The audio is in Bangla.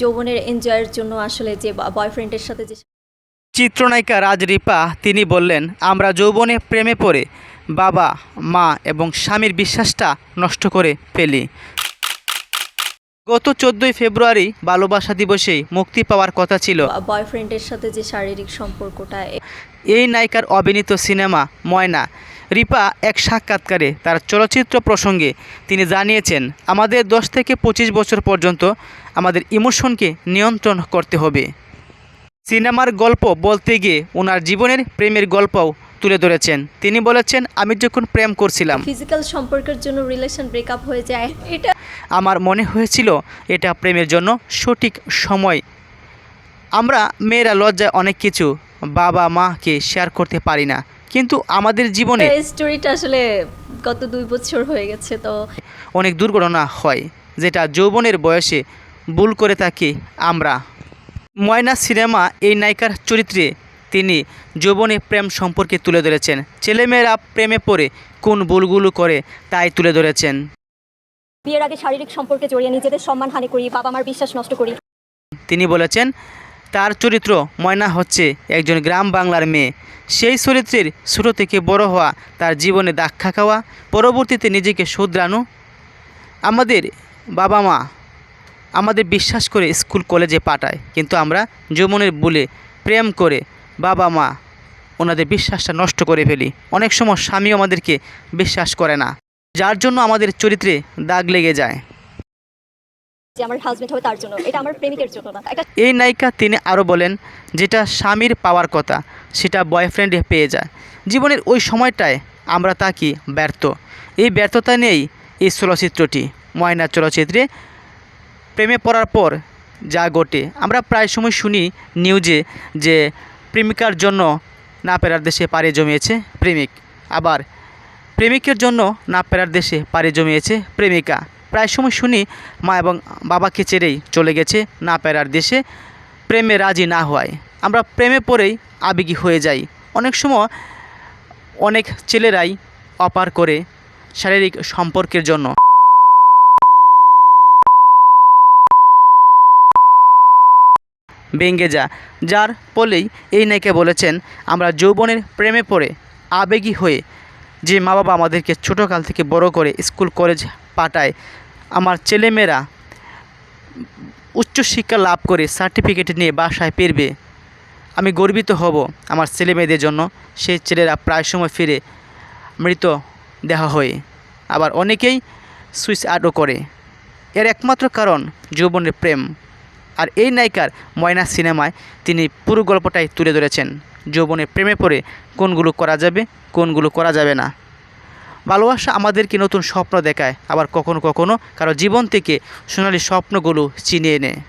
যৌবনের এনজয়ের জন্য আসলে যে বয়ফ্রেন্ডের সাথে যে চিত্রনায়িকা রাজ রিপা তিনি বললেন আমরা যৌবনে প্রেমে পড়ে বাবা মা এবং স্বামীর বিশ্বাসটা নষ্ট করে ফেলি। গত চোদ্দোই ফেব্রুয়ারি ভালোবাসা দিবসে মুক্তি পাওয়ার কথা ছিল। বয়ফ্রেন্ডের সাথে যে শারীরিক সম্পর্কটা এই নায়িকার অভিনীত সিনেমা ময়না। রিপা এক সাক্ষাৎকারে তার চলচ্চিত্র প্রসঙ্গে তিনি জানিয়েছেন আমাদের দশ থেকে পঁচিশ বছর পর্যন্ত আমাদের ইমোশনকে নিয়ন্ত্রণ করতে হবে। সিনেমার গল্প বলতে গিয়ে ওনার জীবনের প্রেমের গল্পও তুলে ধরেছেন। তিনি বলেছেন আমি যখন প্রেম করছিলাম ফিজিক্যাল সম্পর্কের জন্য রিলেশন ব্রেকআপ হয়ে যায়। এটা আমার মনে হয়েছিল এটা প্রেমের জন্য সঠিক সময়। আমরা মেয়েরা লজ্জায় অনেক কিছু বাবা মাকে শেয়ার করতে পারি না। কিন্তু আমাদের জীবনে এই স্টোরিটা আসলে গত দুই বছর হয়ে গেছে তো অনেক দুর্ঘটনা হয় যেটা যৌবনের বয়সে ভুল করে থাকি আমরা। ময়না সিনেমা এই নায়িকার চরিত্রে তিনি যৌবনে প্রেম সম্পর্কে তুলে ধরেছেন। ছেলেমেয়েরা প্রেমে পড়ে কোন ভুলগুলো করে তাই তুলে ধরেছেন। বিয়ের আগে শারীরিক সম্পর্কে জড়িয়ে নিজেদের সম্মান হানি করি বাবা মার বিশ্বাস নষ্ট করি। তিনি বলেছেন তার চরিত্র ময়না হচ্ছে একজন গ্রাম বাংলার মেয়ে। সেই চরিত্রের ছোটো থেকে বড় হওয়া তার জীবনে দাক্ষা খাওয়া, পরবর্তীতে নিজেকে শুধরানো। আমাদের বাবা মা আমাদের বিশ্বাস করে স্কুল, কলেজে পাঠায়, কিন্তু আমরা যৌবনের বলে প্রেম করে বাবা মা ওনাদের বিশ্বাসটা নষ্ট করে ফেলি। অনেক সময় স্বামী আমাদেরকে বিশ্বাস করে না, যার জন্য আমাদের চরিত্রে দাগ লেগে যায়। যে আমার হবে তার জন্য। এটা আমার প্রেমিকের জন্য না। একটা এই নায়িকা তিনি আরও বলেন, যেটা স্বামীর পাওয়ার কথা, সেটা বয়ফ্রেন্ডে পেয়ে যায়। জীবনের ওই সময়টায় আমরা তাকি ব্যর্থ? এই ব্যর্থতা নিয়েই এই চলচ্চিত্রটি, ময়না চলচ্চিত্রে প্রেমে পড়ার পর যা ঘটে। আমরা প্রায় সময় শুনি নিউজে যে প্রেমিকার জন্য না পেরার দেশে পাড়ি জমিয়েছে প্রেমিক। আবার প্রেমিকের জন্য না পেরার দেশে পাড়ি জমিয়েছে প্রেমিকা। প্রায় সময় শুনি মা এবং বাবাকে ছেড়েই চলে গেছে না পেরার দেশে, প্রেমে রাজি না হওয়ায়। আমরা প্রেমে পড়েই আবেগী হয়ে যাই। অনেক সময় অনেক ছেলেরাই অপার করে শারীরিক সম্পর্কের জন্য। ভেঙ্গে যা। যার ফলেই এই নায়িকা বলেছেন, আমরা যৌবনের প্রেমে পড়ে আবেগী হয়ে যে মা বাবা আমাদেরকে ছোটোকাল থেকে বড় করে স্কুল, কলেজ পাঠায়। আমার ছেলেমেয়েরা উচ্চশিক্ষা লাভ করে সার্টিফিকেট নিয়ে বাসায় ফিরবে। আমি গর্বিত হব আমার ছেলে মেয়েদের জন্য। সেই ছেলেরা প্রায় সময় ফিরে মৃত দেহ হয়ে। আবার অনেকেই সুইসাইডও করে। এর একমাত্র কারণ যৌবনের প্রেম। আর এই নায়িকার ময়না সিনেমায় তিনি পুরো গল্পটাই তুলে ধরেছেন। যৌবনের প্রেমে পড়ে কোনগুলো করা যাবে, কোনগুলো করা যাবে না। ভালোবাসা আমাদেরকে নতুন স্বপ্ন দেখায়, আবার কখনো কখনো কারও জীবন থেকে সোনালি স্বপ্নগুলো চিনিয়ে নেয়।